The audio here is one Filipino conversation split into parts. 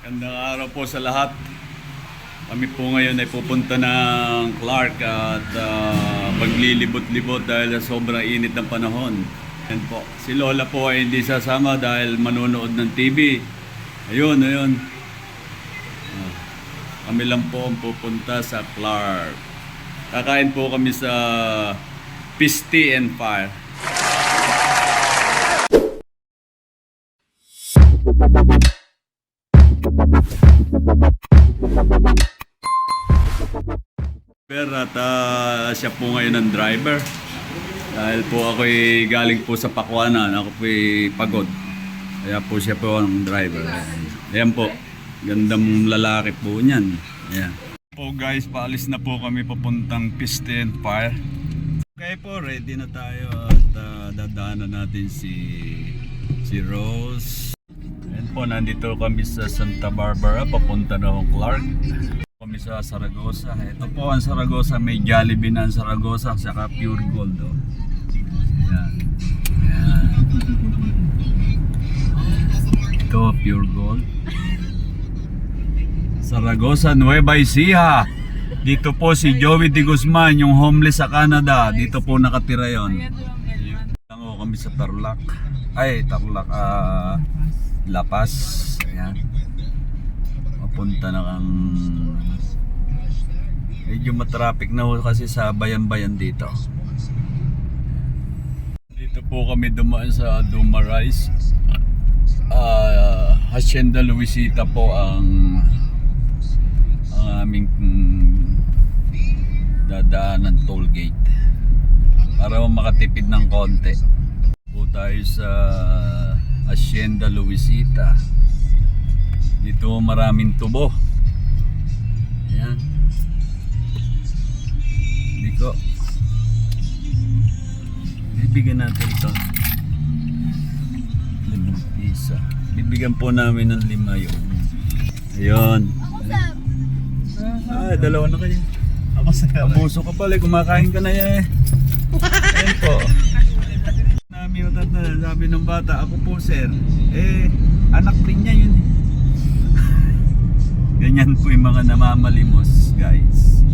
Gandang araw po sa lahat. Kami po ngayon ay pupunta ng Clark at ah, maglilibot-libot dahil sobrang init ng panahon. Yan po. Si Lola po ay hindi sasama dahil manonood ng TV. Ayun, ayun. Ah, kami lang po ang pupunta sa Clark. Kakain po kami sa Pisti and Fire. At ah, siya po ngayon ang driver. Dahil po ako galing po sa Pakwanan, ako po pagod. Kaya po siya po ang driver. Ayan po, gandang lalaki po niyan. Ayan. Po guys, paalis na po kami papuntang Piste and Fire. Okay po, ready na tayo at ah, dadaanan natin si si Rose. Ayan po, nandito kami sa Santa Barbara, papunta na Clark kami sa Saragosa. Ito po ang Saragosa, may Jollibee na Saragosa, saka Pure Gold. Oh. Ayan. Ito, Pure Gold. Saragosa, Nueva Ecija. Dito po si Joey De Guzman, yung homeless sa Canada. Dito po nakatira yon. Tango kami sa Tarlac. Ay, Tarlac, ah, La Paz. Ayan papunta na kang medyo matraffic na kasi sa bayan-bayan dito. Dito po kami dumaan sa Dumarais. Uh, Hacienda Luisita po ang ang aming mm, dadaanan toll gate para makatipid ng konti. Po tayo sa Hacienda Luisita dito maraming tubo. Ayan. Dito. Bibigyan natin ito. Limang pisa. Bibigyan po namin ng lima yun. Ayun. Ah, dalawa na kayo. Abuso ka pala, kumakain ka na eh. Ayan po. Namin yung sabi ng bata, ako po sir, eh, anak din niya yun eh. Ganyan po yung mga namamalimos, guys.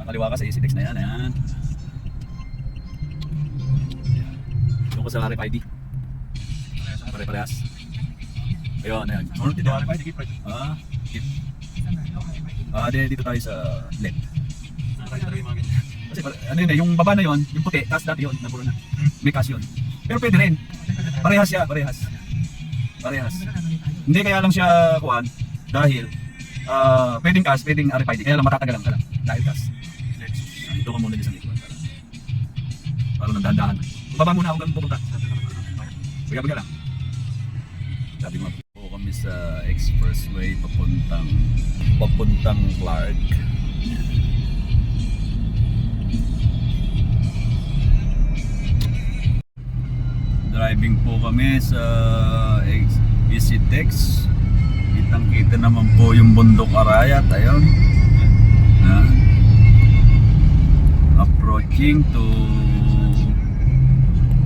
Makaliwa ka sa EasyTex na yan, ayan. Doon ko sa RFID. Pare-parehas. Ayun, ayan. Ano dito ako ba? Dikit pa. Ah, ah, di- dito tayo sa left. Kasi ano yun eh, yung baba na yun, yung puti, tapos dati yun, naburo na. May cash yun. Pero pwede rin. Parehas siya, parehas. Parehas. Hindi kaya lang siya kuhan dahil ah pwedeng cash, pwedeng RFID, kaya lang matatagalan ka lang dahil cash. Ah, Ito ka muna dyan sa likod. Para, para nang dahan Baba muna ako ganun pupunta. Biga-biga lang. Sabi mo po kami sa expressway papuntang papuntang Clark. Driving po kami sa ex- EasyTex. Kitang kita naman po yung bundok Arayat. Ayun. Ha? Approaching to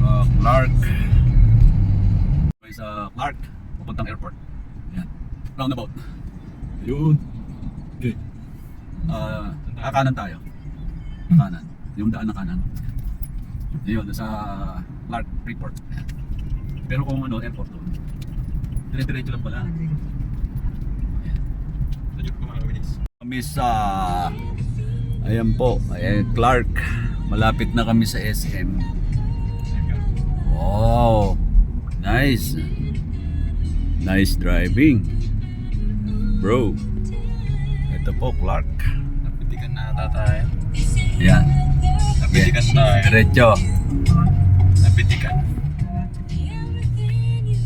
uh, Clark. Sa Clark, papuntang airport. Yan. Roundabout. Yun. Okay. Ah, uh, kanan tayo. Kanan. Yung daan na kanan. Yun, sa Clark Freeport. Pero kung ano, airport doon. Dire-diretso lang pala. Yan. Medyo ko mga winis. Kami sa Ayan po, ayan, Clark. Malapit na kami sa SM. Wow. Nice. Nice driving. Bro. Ito po, Clark. Napitikan na ata tayo. Yan. Napitikan tayo. Diretso. Napitikan.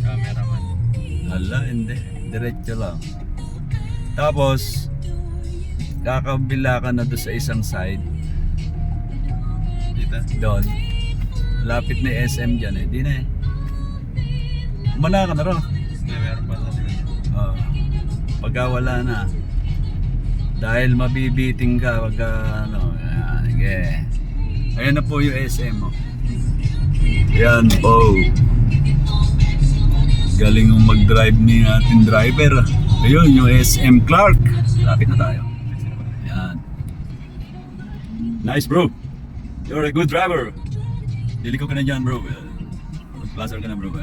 Cameraman. Hala, hindi. Diretso lang. Tapos, kakabila ka na doon sa isang side. Dito. Doon. Lapit na SM dyan eh. Di na eh. Umala ka na rin. Hindi, meron pa sa likod. Oh. Pagka wala na. Dahil mabibiting ka pagka ano. Ayan, sige. Ayan na po yung SM mo. Yan po. Galing yung mag-drive ni ating driver. ah. Ayun, yung SM Clark. Lapit na tayo. Nice bro. You're a good driver. Diliko ka na dyan bro. Mag-placer ka na bro.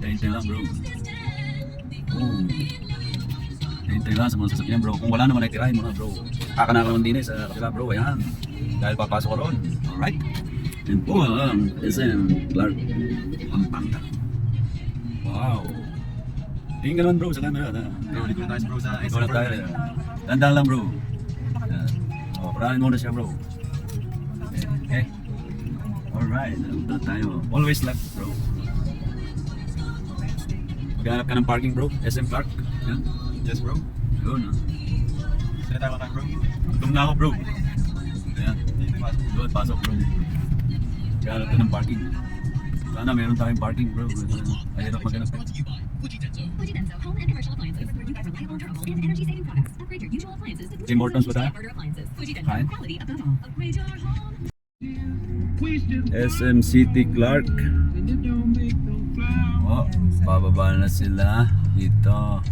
Hintay lang bro. Oh. Hintay lang sa mga sasakyan bro. Kung wala naman ay tirahin mo na bro. Kaka na naman din eh sa kapila bro. Ayan. Dahil papasok ko ron. Alright. Yan po ang SM Clark. Pampanga. Wow. Tingin ka naman bro sa camera. na. Ulit na tayo bro sa Ikaw na tayo. Tandaan lang bro. Yan. Parahin muna siya bro. Okay. Alright. Tandaan tayo. Always left bro. Maghanap ka ng parking bro. SM Park. Yan. Yes bro. Yun. ah. Saan tayo ka bro? Gutom na ako bro. Ayan. Dito pa. Doon, pasok bro. Maghanap ka ng parking. Sana meron tayong parking bro. Ayun ako maghanap. eh. Fuji Denso Home and Commercial Appliances, where you get reliable, durable, and energy-saving products. Upgrade your usual appliances to Tim Hortons ba tayo? Inverter appliances. Kain? SM City Clark. Oh, bababa na sila dito.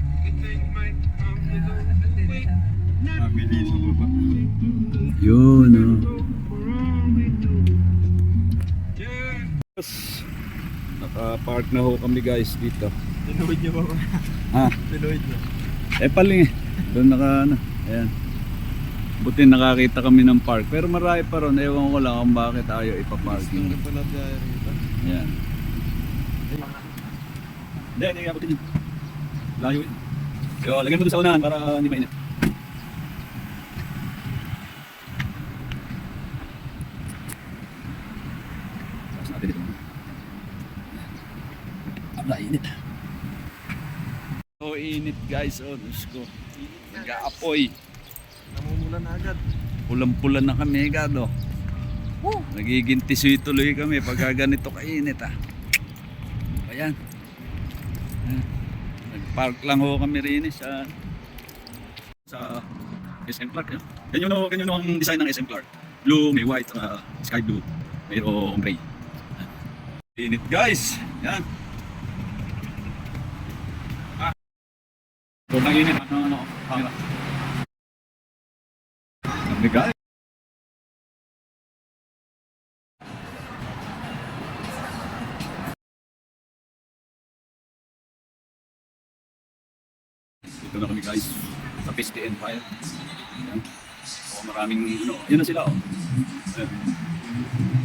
Yun, oh. Naka-park na ho kami guys dito. Tinuwid niyo ba ba? Ha? Tinuwid niyo. Eh paling eh. Doon naka ano. Ayan. Buti nakakita kami ng park. Pero marami pa ron. Ewan ko lang kung bakit ayaw ipaparking. pala tayo rito. Ayan. Hindi, hindi. Abutin yun. Layo yun. Yo, lagyan mo doon sa unahan para hindi mainit. Tapos natin dito. Abla, init. So, init guys. Oh, Diyos ko. Nag-aapoy. Na agad. Pulang-pula na kami, gado. Nagiging tisoy tuloy kami pagka ganito kainit ah. Ayan. Ayan. Nag-park lang ho kami rin eh sa sa SM Clark. Yan. Yan yung, yan yung ang design ng SM Clark. Blue, may white, uh, sky blue, mayroong gray. Init guys. Yan. Ah. Sobrang init. Ano, ano, camera. Sabi guys. Dito na kami guys. Sa Piste Empire. Ayan. O, maraming ano. Yan na sila oh. Ayan.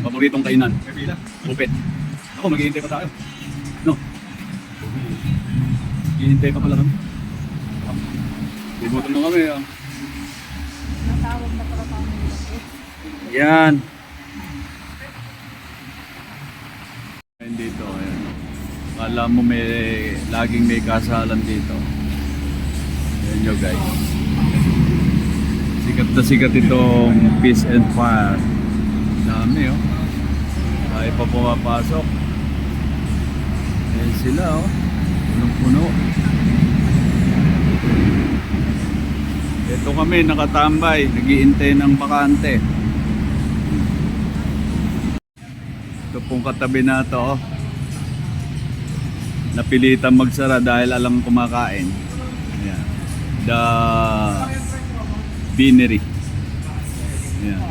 Paboritong kainan. Kapila. Upit. Ako, maghihintay pa tayo. No? Maghihintay pa pala kami. Bibutan na kami ah. Natawag na kami. Yan. Ayan dito, ayan. Kala mo may laging may kasalan dito. Ayan nyo guys. Sikat na sikat itong Peace and Fire. Dami oh. Ay pa pumapasok. Ayan sila oh. Punong-puno. Ito kami nakatambay, nagiintay ng bakante. Ito pong katabi na to. oh. Napilitan magsara dahil alam kumakain. Ayan. The Beanery. Ayan.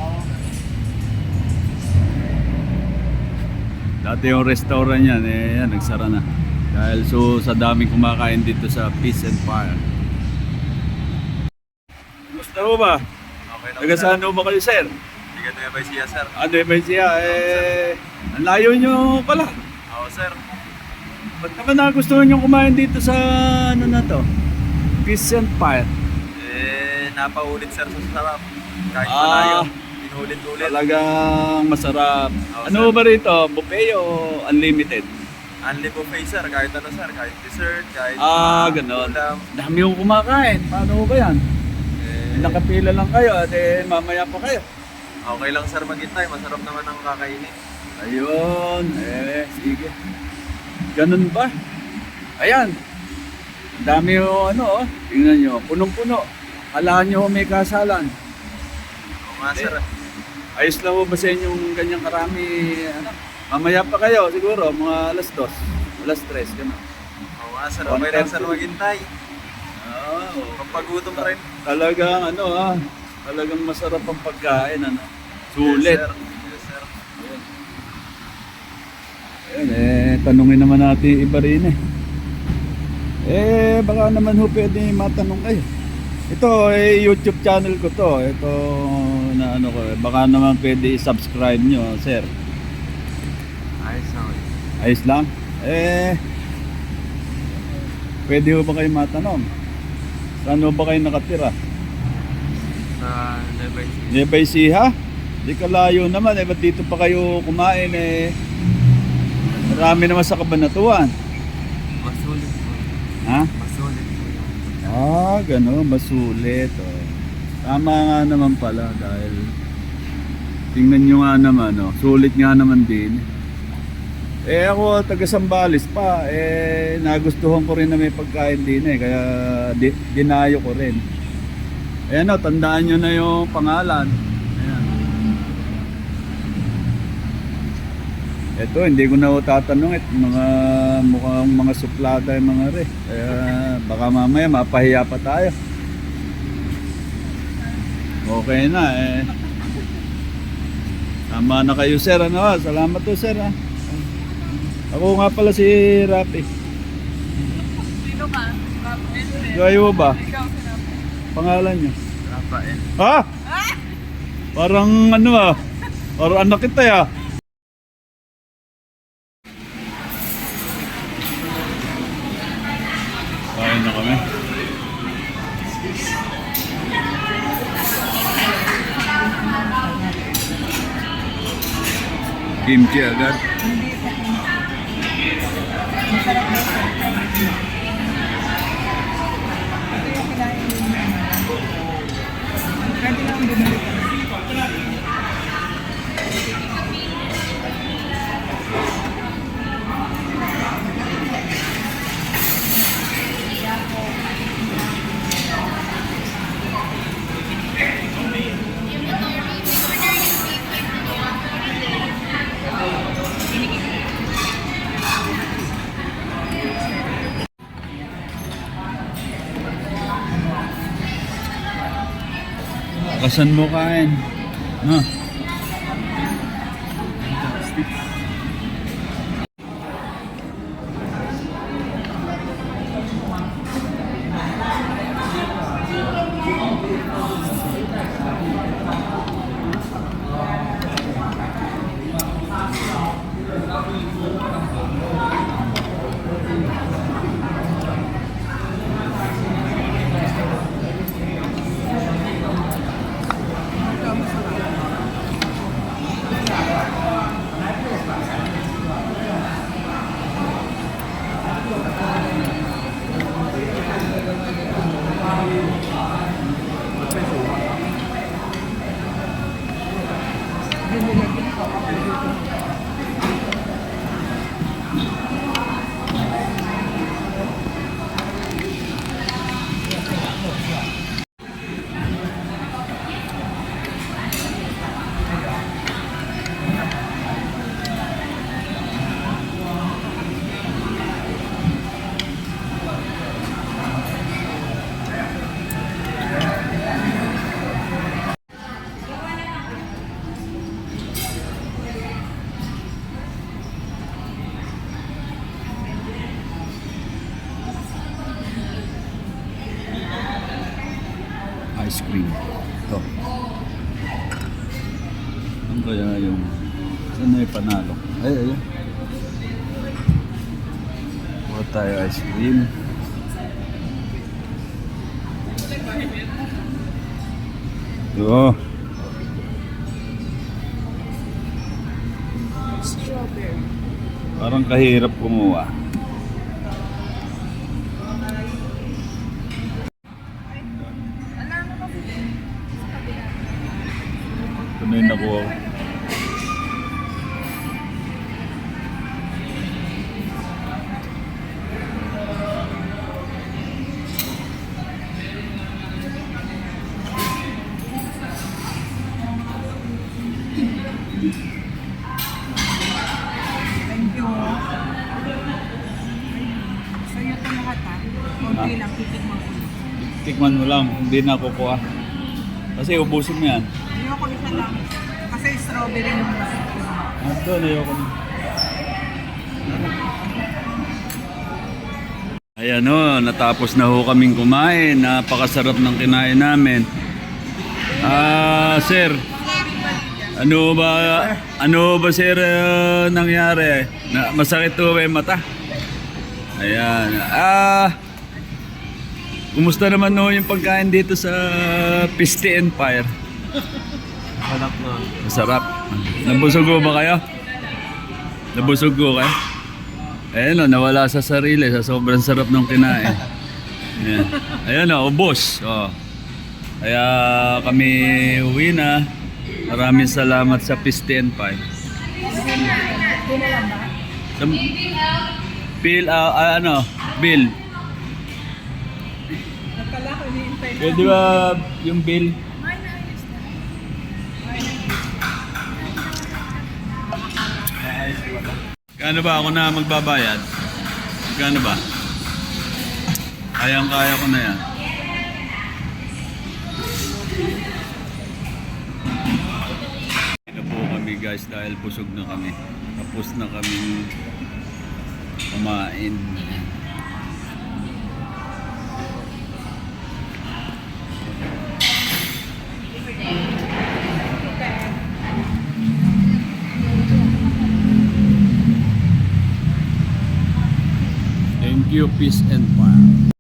Dati yung restaurant yan, eh, yan, nagsara na. Dahil so sa daming kumakain dito sa Peace and Fire. Mo ba? Okay na. Taga saan mo ba kayo, sir? Na ba siya sir? Ano ba siya? Eh, ang layo nyo pala. Oo sir. Ba't naman nagustuhan nyo kumain dito sa ano na to? And Fire. Eh, napaulit sir sa sarap. Kahit Ah. malayo. Inulit-ulit. Talagang masarap. Oo, Ano sir. ba rito? Buffet o unlimited? Unli buffet sir. Kahit ano sir. Kahit dessert. Kahit Ah, ah, ganon. ulam. Dami yung kumakain. Paano ba yan? Eh, Nakapila lang kayo at eh, mamaya pa kayo. okay lang sir maghintay. Masarap naman ang kakainin. Ayun. Eh, sige. Ganun ba? Ayan. Ang dami yung ano, oh. Tingnan nyo. Punong-puno. Alaan nyo may kasalan. Oo nga sir. Ayos lang ba sa inyong ganyang karami? Ano? Mamaya pa kayo siguro, mga alas dos, alas tres, gano'n. Oo Oo nga sir, okay lang sir maghintay. Oo. Pampagutom pa rin. Talagang ano ah, talagang masarap ang pagkain ano. Sulit. Yes sir. Yes sir. Ayun, eh, tanungin naman natin iba rin eh. Eh, baka naman ho pwede matanong kayo. Ito, eh, YouTube channel ko to. Ito, na ano ko, eh, baka naman pwede i-subscribe nyo, sir. Ayos na. Ayos lang? Eh, pwede ho ba kayo matanong? Saan ho ba kayo nakatira? Sa Levi's. Nebay Siha? Di kalayo naman, eh, ba't dito pa kayo kumain eh? Marami naman sa kabanatuan. Masulit po. Ha? Masulit po Ah, gano'n, masulit. Oh. Tama nga naman pala dahil tingnan nyo nga naman, oh, sulit nga naman din. Eh ako, taga Sambales pa, eh nagustuhan ko rin na may pagkain din eh, kaya di, dinayo ko rin. Eh ano, tandaan nyo na yung pangalan. Ayan. Ito, hindi ko na tatanong it. Mga mukhang mga suplada yung mga re. Kaya baka mamaya mapahiya pa tayo. Okay na eh. Tama na kayo sir. Ano, salamat to sir. ah. Ako nga pala si Rapi. Sino ka? Kayo ba? Ikaw sinabi. Pangalan nyo? Rafael. Ha? Parang ano ah. Parang anak kita ya. Kain na kami. Kimchi agad. Kasan mo kain? Ha? Cream. Strawberry. Parang kahirap kumuha. Thank you. Sa'yo lahat ha. Konti lang, titik mo. Tikman mo lang, hindi na kukuha. Kasi ubusin mo yan. Ayoko isa lang. Kasi strawberry yung gusto ko. Ah, doon, ayoko na. Ayan o, natapos na ho kaming kumain. Napakasarap ng kinain namin. Ah, sir. Ano ba, ano ba sir ah, nangyari? Na, masakit to yung mata. Ayan. Ah, kumusta naman no yung pagkain dito sa Piste Empire? Hanap na. Masarap. Nabusog ba kayo? Nabusog ko kayo? Ayan o, nawala sa sarili sa sobrang sarap ng kinain. Ayan, Ayan o, ubos. O. Kaya kami uwi na. Maraming salamat sa Pie. Na lang ba? Sa, Bill, ah, ah, ano, Bill. Nagkala ko, hinihintay na. Pwede ba yung bill? Kano ba ako na magbabayad? Kano ba? Kayang kaya ko na yan. Guys dahil busog na kami. Tapos na kami kumain. Thank you, peace and power.